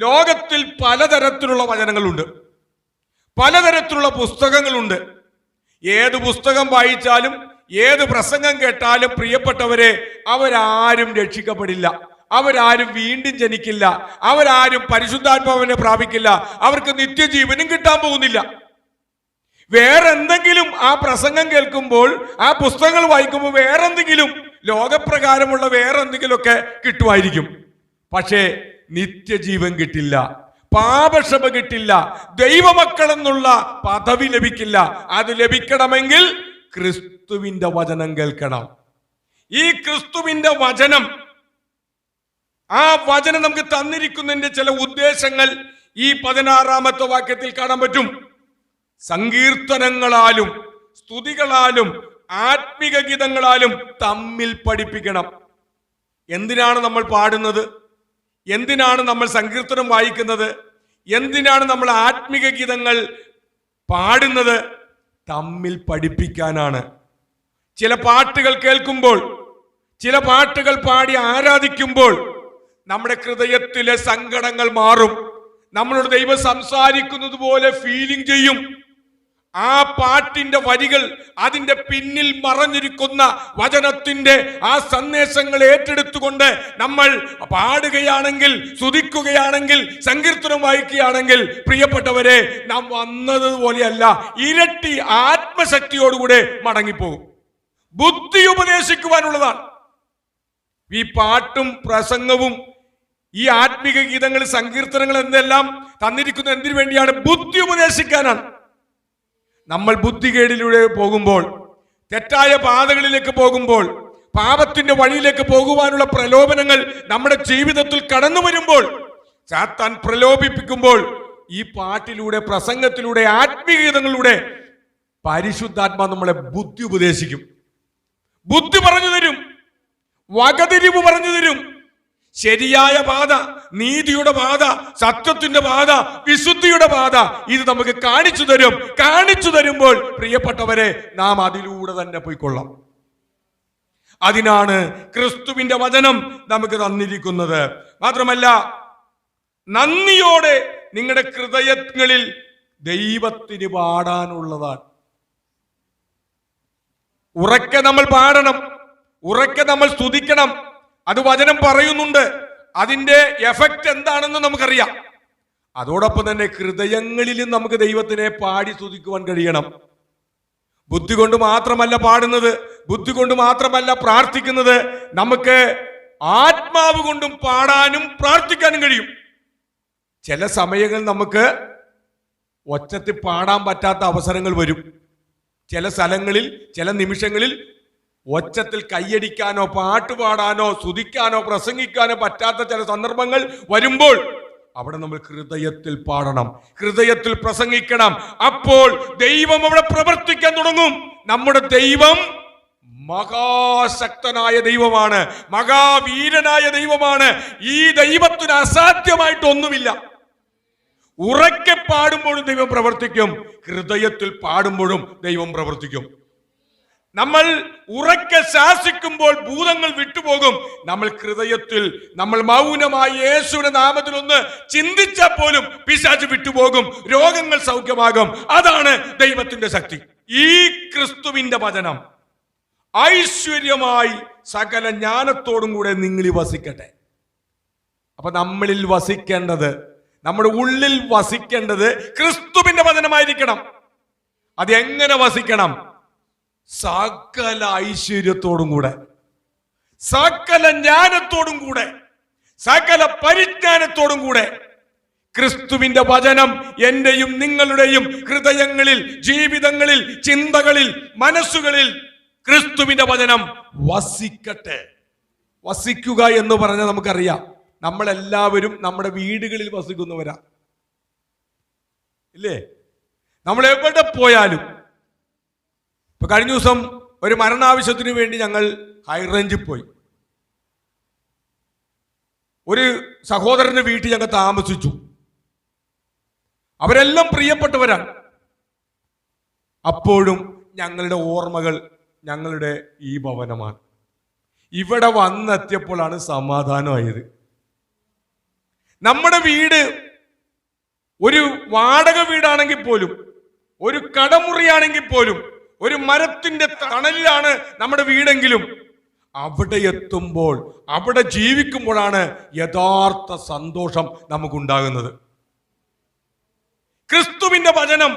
ലോകത്തിൽ പലതരത്തിലുള്ള വചനങ്ങളുണ്ട്. പലതരത്തിലുള്ള പുസ്തകങ്ങളുണ്ട്. ഏത് പുസ്തകം വായിച്ചാലും ഏത് പ്രസംഗം കേട്ടാലും പ്രിയപ്പെട്ടവരെ അവരാരും രക്ഷിക്കപ്പെടില്ല. അവരാരും വീണ്ടും ജനിക്കില്ല. അവരാരും പരിശുദ്ധാത്മാവിനെ പ്രാപിക്കില്ല. അവർക്ക് നിത്യജീവനും കിട്ടാൻ പോകുന്നില്ല. വേറെ എന്തെങ്കിലും ആ പ്രസംഗം കേൾക്കുമ്പോൾ ആ പുസ്തകങ്ങൾ വായിക്കുമ്പോൾ വേറെന്തെങ്കിലും ലോകപ്രകാരമുള്ള വേറെ എന്തെങ്കിലുമൊക്കെ കിട്ടുമായിരിക്കും. പക്ഷേ നിത്യജീവൻ കിട്ടില്ല പാപക്ഷമ കിട്ടില്ല ദൈവമക്കൾ എന്നുള്ള പദവി ലഭിക്കില്ല. അത് ലഭിക്കണമെങ്കിൽ ക്രിസ്തുവിന്റെ വചനം കേൾക്കണം. ഈ ക്രിസ്തുവിന്റെ വചനം ആ വചനം നമുക്ക് തന്നിരിക്കുന്നതിന്റെ ചില ഉദ്ദേശങ്ങൾ ഈ പതിനാറാമത്തെ വാക്യത്തിൽ കാണാൻ പറ്റും. സങ്കീർത്തനങ്ങളാലും സ്തുതികളാലും ആത്മിക ഗീതങ്ങളാലും തമ്മിൽ പഠിപ്പിക്കണം. എന്തിനാണ് നമ്മൾ പാടുന്നത്? എന്തിനാണ് നമ്മൾ സങ്കീർത്തനം വായിക്കുന്നത്? എന്തിനാണ് നമ്മൾ ആത്മീക ഗീതങ്ങൾ പാടുന്നത്? തമ്മിൽ പഠിപ്പിക്കാനാണ്. ചില പാട്ടുകൾ കേൾക്കുമ്പോൾ ചില പാട്ടുകൾ പാടി ആരാധിക്കുമ്പോൾ നമ്മുടെ ഹൃദയത്തിലെ സങ്കടങ്ങൾ മാറും. നമ്മളോട് ദൈവം സംസാരിക്കുന്നത് പോലെ ഫീലിംഗ് ചെയ്യും. ആ പാട്ടിന്റെ വരികൾ അതിന്റെ പിന്നിൽ മറഞ്ഞിരിക്കുന്ന വചനത്തിന്റെ ആ സന്ദേശങ്ങൾ ഏറ്റെടുത്തുകൊണ്ട് നമ്മൾ പാടുകയാണെങ്കിൽ സ്തുതിക്കുകയാണെങ്കിൽ സങ്കീർത്തനം വായിക്കുകയാണെങ്കിൽ പ്രിയപ്പെട്ടവരെ നാം വന്നതുപോലെയല്ല ഇരട്ടി ആത്മശക്തിയോടുകൂടെ മടങ്ങിപ്പോകും. ബുദ്ധി ഉപദേശിക്കുവാനുള്ളതാണ്. ഈ പാട്ടും പ്രസംഗവും ഈ ആത്മീക ഗീതങ്ങൾ സങ്കീർത്തനങ്ങൾ എന്തെല്ലാം തന്നിരിക്കുന്ന എന്തിനു വേണ്ടിയാണ്? ബുദ്ധി ഉപദേശിക്കാനാണ്. നമ്മൾ ബുദ്ധികേടിലൂടെ പോകുമ്പോൾ തെറ്റായ പാതകളിലേക്ക് പോകുമ്പോൾ പാപത്തിന്റെ വഴിയിലേക്ക് പോകുവാനുള്ള പ്രലോഭനങ്ങൾ നമ്മുടെ ജീവിതത്തിൽ കടന്നു വരുമ്പോൾ ചാത്താൻ പ്രലോഭിപ്പിക്കുമ്പോൾ ഈ പാട്ടിലൂടെ പ്രസംഗത്തിലൂടെ ആത്മീയതങ്ങളിലൂടെ പരിശുദ്ധാത്മാ നമ്മളെ ബുദ്ധി ഉപദേശിക്കും. ബുദ്ധി പറഞ്ഞു തരും. വകതിരിവ് പറഞ്ഞു തരും. ശരിയായ പാത നീതിയുടെ പാത സത്യത്തിന്റെ പാത വിശുദ്ധിയുടെ പാത ഇത് നമുക്ക് കാണിച്ചു തരും. കാണിച്ചു തരുമ്പോൾ പ്രിയപ്പെട്ടവരെ നാം അതിലൂടെ തന്നെ പോയിക്കൊള്ളാം. അതിനാണ് ക്രിസ്തുവിന്റെ വചനം നമുക്ക് തന്നിരിക്കുന്നത്. മാത്രമല്ല നന്ദിയോടെ നിങ്ങളുടെ ഹൃദയങ്ങളിൽ ദൈവത്തിന് പാടാനുള്ളതാണ്. ഉറക്കെ നമ്മൾ പാടണം ഉറക്കെ നമ്മൾ സ്തുതിക്കണം. അത് വചനം പറയുന്നുണ്ട്. അതിന്റെ എഫക്റ്റ് എന്താണെന്ന് നമുക്കറിയാം. അതോടൊപ്പം തന്നെ ഹൃദയങ്ങളിലും നമുക്ക് ദൈവത്തിനെ പാടി സ്തുതിക്കുവാൻ കഴിയണം. ബുദ്ധി കൊണ്ട് മാത്രമല്ല പാടുന്നത് ബുദ്ധി കൊണ്ട് മാത്രമല്ല പ്രാർത്ഥിക്കുന്നത് നമുക്ക് ആത്മാവ് കൊണ്ടും പാടാനും പ്രാർത്ഥിക്കാനും കഴിയും. ചില സമയങ്ങളിൽ നമുക്ക് ഒച്ചത്തിൽ പാടാൻ പറ്റാത്ത അവസരങ്ങൾ വരും. ചില സ്ഥലങ്ങളിൽ ചില നിമിഷങ്ങളിൽ ഒച്ചത്തിൽ കൈയടിക്കാനോ പാട്ടുപാടാനോ സ്തുതിക്കാനോ പ്രസംഗിക്കാനോ പറ്റാത്ത ചില സന്ദർഭങ്ങൾ വരുമ്പോൾ അവിടെ നമ്മൾ ഹൃദയത്തിൽ പാടണം ഹൃദയത്തിൽ പ്രസംഗിക്കണം. അപ്പോൾ ദൈവം അവിടെ പ്രവർത്തിക്കാൻ തുടങ്ങും. നമ്മുടെ ദൈവം മഹാശക്തനായ ദൈവമാണ് മഹാവീരനായ ദൈവമാണ്. ഈ ദൈവത്തിന് അസാധ്യമായിട്ടൊന്നുമില്ല. ഉറക്കെ പാടുമ്പോഴും ദൈവം പ്രവർത്തിക്കും ഹൃദയത്തിൽ പാടുമ്പോഴും ദൈവം പ്രവർത്തിക്കും. നമ്മൾ ഉറക്കെ ശാസിക്കുമ്പോൾ ഭൂതങ്ങൾ വിട്ടുപോകും. നമ്മൾ ഹൃദയത്തിൽ നമ്മൾ മൗനമായി യേശുവിന്റെ നാമത്തിൽ ഒന്ന് ചിന്തിച്ചാൽ പോലും പിശാച് വിട്ടുപോകും. രോഗങ്ങൾ സൗഖ്യമാകും. അതാണ് ദൈവത്തിന്റെ ശക്തി. ഈ ക്രിസ്തുവിന്റെ വചനം ഐശ്വര്യമായി സകല ജ്ഞാനത്തോടും കൂടെ നിങ്ങളിൽ വസിക്കട്ടെ. അപ്പൊ നമ്മളിൽ വസിക്കേണ്ടത് നമ്മുടെ ഉള്ളിൽ വസിക്കേണ്ടത് ക്രിസ്തുവിന്റെ വചനമായിരിക്കണം. അത് എങ്ങനെ വസിക്കണം? സകല ഐശ്വര്യത്തോടും കൂടെ സകല ജ്ഞാനത്തോടും കൂടെ സകല പരിജ്ഞാനത്തോടും കൂടെ ക്രിസ്തുവിന്റെ വചനം എന്റെയും നിങ്ങളുടെയും ഹൃദയങ്ങളിൽ ജീവിതങ്ങളിൽ ചിന്തകളിൽ മനസ്സുകളിൽ ക്രിസ്തുവിന്റെ വചനം വസിക്കട്ടെ. വസിക്കുക എന്ന് പറഞ്ഞാൽ നമുക്കറിയാം നമ്മളെല്ലാവരും നമ്മുടെ വീടുകളിൽ വസിക്കുന്നവരാ. ഇല്ലേ? നമ്മൾ എവിടെ പോയാലും ഇപ്പൊ കഴിഞ്ഞ ദിവസം ഒരു മരണാവശ്യത്തിന് വേണ്ടി ഞങ്ങൾ ഹൈറേഞ്ചിൽ പോയി. ഒരു സഹോദരന്റെ വീട്ടിൽ ഞങ്ങൾ താമസിച്ചു. അവരെല്ലാം പ്രിയപ്പെട്ടവരാണ് അപ്പോഴും ഞങ്ങളുടെ ഓർമ്മകൾ ഞങ്ങളുടെ ഈ ഭവനമാണ്. ഇവിടെ വന്നെത്തിയപ്പോഴാണ് സമാധാനമായത്. നമ്മുടെ വീട് ഒരു വാടക വീടാണെങ്കിൽ പോലും ഒരു കടമുറിയാണെങ്കിൽ പോലും ഒരു മരത്തിന്റെ തണലിലാണ് നമ്മുടെ വീടെങ്കിലും. അവിടെ എത്തുമ്പോൾ അവിടെ ജീവിക്കുമ്പോഴാണ് യഥാർത്ഥ സന്തോഷം നമുക്കുണ്ടാകുന്നത്. ക്രിസ്തുവിന്റെ വചനം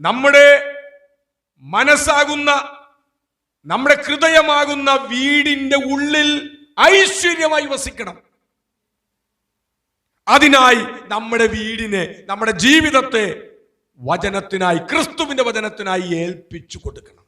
നമ്മുടെ മനസ്സാകുന്ന നമ്മുടെ ഹൃദയമാകുന്ന വീടിന്റെ ഉള്ളിൽ ഐശ്വര്യമായി വസിക്കണം. അതിനായി നമ്മുടെ വീടിനെ നമ്മുടെ ജീവിതത്തെ വചനത്തിനായി ക്രിസ്തുവിന്റെ വചനത്തിനായി ഏൽപ്പിച്ചു കൊടുക്കണം.